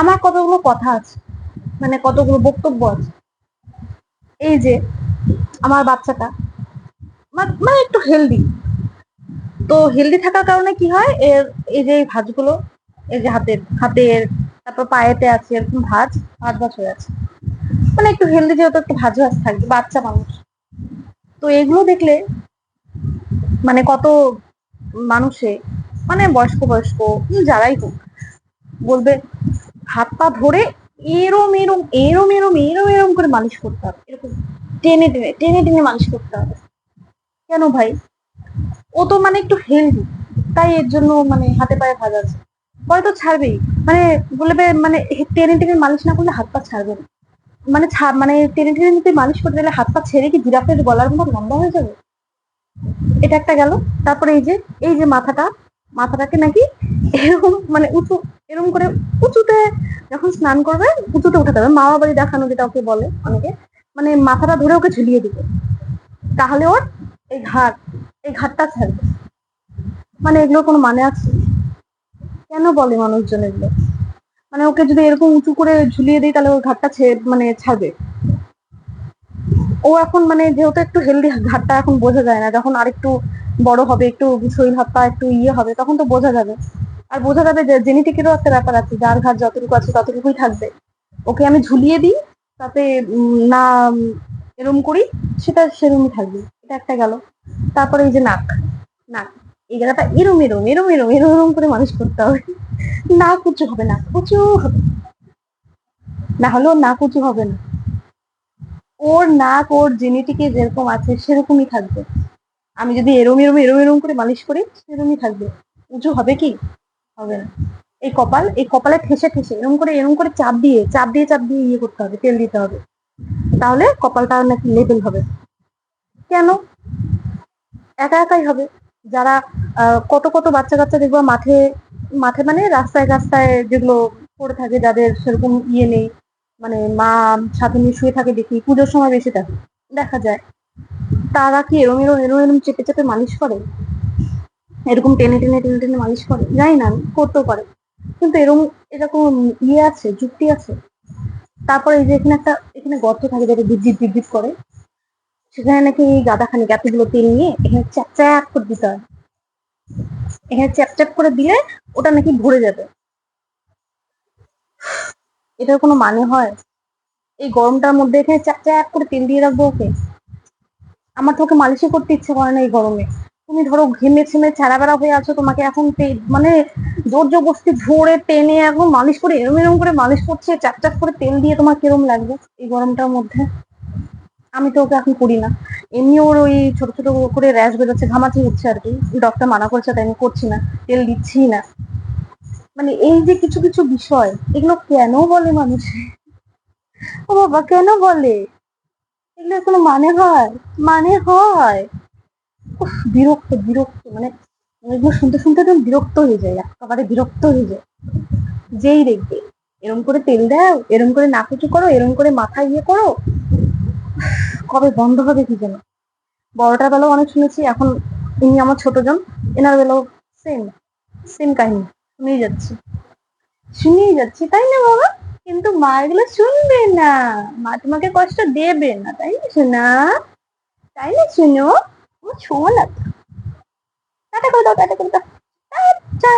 আমার কতগুলো কথা আছে মানে কতগুলো বক্তব্য আছে। এই যে আমার বাচ্চাটা মানে একটু হেলদি তো হেলদি থাকার কারণে কি হয়, এর, এই যে ভাঁজগুলো, এই যে হাতের হাতের, তারপর পায়েতে আছে, এরকম ভাঁজ ভাঁজ ভাঁজ হয়ে আছে। মানে একটু হেলদি যেহেতু একটু ভাঁজ ভাঁজ থাকবে বাচ্চা মানুষ। তো এগুলো দেখলে মানে কত মানুষে মানে বয়স্ক বয়স্ক, যারাই হোক, বলবে হাত পা ধরে এরম এরম এরম এরম এরম এরম করে মালিশ করতে হবে। এরকম টেনে টেনে টেনে টেনে মালিশ করতে হবে। কেন ভাই? ও তো মানে একটু হেলদি তাই এর জন্য মানে হাতে পায়ে ভাজা আছে। পরে তো ছাড়বেই। মানে বলবে মানে টেনে টেনে মালিশ না করলে হাত পা ছাড়বে না। মানে মানে টেনে টেনে যদি মালিশ করতে গেলে হাত পা ছেড়ে কি জিরাফের গলার মতো লম্বা হয়ে যাবে? এটা একটা গেল। তারপরে এই যে এই যে মাথাটা, মাথাটাকে নাকি এরকম মানে উঁচু, এরকম করে যখন স্নান করবে উঁচুতে উঠাতে হবে মামা বাড়ি দেখানো যেটা ওকে বলে অনেকে মানে মাথাটা ধরে ওকে ঝুলিয়ে দিবে। তাহলে ওর এই ঘাট, এই ঘাটটা ছাড়বে। মানে এগুলো কোনো মানে আছে? কেন বলে মানুষজন এগুলো? মানে ওকে যদি এরকম উঁচু করে ঝুলিয়ে দিই, তাহলে ওর ঘাটটা মানে ছাড়বে। ও এখন মানে যেহেতু একটু হেলদি ঘাটটা এখন বোঝা যায় না। যখন আরেকটু বড় হবে, একটু শরীর হাত পা একটু ইয়ে হবে, তখন তো বোঝা যাবে। আর বোঝা যাবে যে জেনেটিকেরও একটা ব্যাপার আছে, যার ঘাট যতটুকু আছে ততটুকুই থাকবে। ওকে আমি ঝুলিয়ে দিই, তাতে না এরম করি, সেটা সেরমই থাকবে। এটা একটা গেল। তারপরে এই যে নাক নাক, এই জায়গাটা এরম এরম এরম এরম এরম এরম করে মানুষ করতে হবে। নাক উঁচু হবে না উঁচু হবে। না হলে ওর নাক উঁচু হবে না। ওর নাক, ওর জেনেটিকে যেরকম আছে সেরকমই থাকবে। আমি যদি এরম এরম এরম এরম করে মালিশ করি, সেরকমই থাকবে। উঁচু হবে কি? হবে না। এই কপাল, এই কপালে ঠেসে ঠেসে, এরম করে এরম করে চাপ দিয়ে চাপ দিয়ে চাপ দিয়ে ইয়ে করতে হবে, তেল দিতে হবে। তাহলে কপালটা নাকি লেভেল হবে কেন? একা একাই হবে। যারা কত কত বাচ্চা কাচ্চা দেখব মাঠে মাঠে মানে রাস্তায় রাস্তায় যেগুলো পড়ে থাকে, যাদের সেরকম ইয়ে নেই। মানে মা সাথে নিয়ে শুয়ে থাকে দেখি, পুজোর সময় বেশি থাকে। দেখা যায়। তারা কি এরম এরম এরম এরম চেপে চেপে মালিশ করে? এরকম টেনে টেনে টেনে টেনে মালিশ করে, জানি না, করতেও পারে। কিন্তু এরকম এরকম ইয়ে আছে, যুক্তি আছে। তারপরে এই যে এখানে একটা, এখানে গর্ত থাকে যেটা বিদ্যুৎ বিদ্যুৎ করে। সেখানে নাকি গাদাখানি এতগুলো তেল নিয়ে এখানে চ্যাপ চ্যাপ করে দিতে হয়। এখানে চ্যাপ চ্যাপ করে দিলে ওটা নাকি ভরে যাবে। এটার কোনো মানে হয়? এই গরমটার মধ্যে এখানে চ্যাপ চ্যাপ করে তেল দিয়ে রাখব ওকে? আমার তো ওকে মালিশই করতে ইচ্ছে করে না এই গরমে। তুমি ধরো ঘেমে ছেমে ছাড়া বেড়া হয়ে আছো, তোমাকে এখন মানে জোর জবরদস্তি ধরে টেনে একদম মালিশ করে, এরম এরম করে মালিশ করছে চাপ চাপ করে তেল দিয়ে তোমার কিরম লাগবে এই গরমটার মধ্যে? আমি তো ওকে এখন করি না। এমনি ওর ওই ছোট ছোট করে র্যাশ বেরোচ্ছে, ঘামাচি হচ্ছে আর কি। ডক্টর মানা করছে, তাই আমি করছি না, তেল দিচ্ছি না। মানে এই যে কিছু কিছু বিষয়, এগুলো কেন বলে মানুষ? ও বাবা, কেন বলে? এগুলো কোনো মানে হয়? মানে হয়? বিরক্ত বিরক্ত মানে এগুলো শুনতে শুনতে একদম বিরক্ত হয়ে যায়, একেবারে বিরক্ত হয়ে যায়। যেই দেখবে, এরম করে তেল দাও, এরম করে নাকুচু করো, এরম করে মাথা ইয়ে করো, কবে বন্ধ হবে কি যেন বড়টার বেলাও অনেক শুনেছি, এখন ইনি আমার ছোট জন, এনার বেলাও সেম সেম কাহিনী, শুনেই যাচ্ছি। শুনেই যাচ্ছি, তাই না বাবা? কিন্তু মা এগুলো শুনবে না। মা তোমাকে কষ্ট দেবে না, তাই না শোনা তাই না শুনো করে দাও টাটা করে দাও। টাটা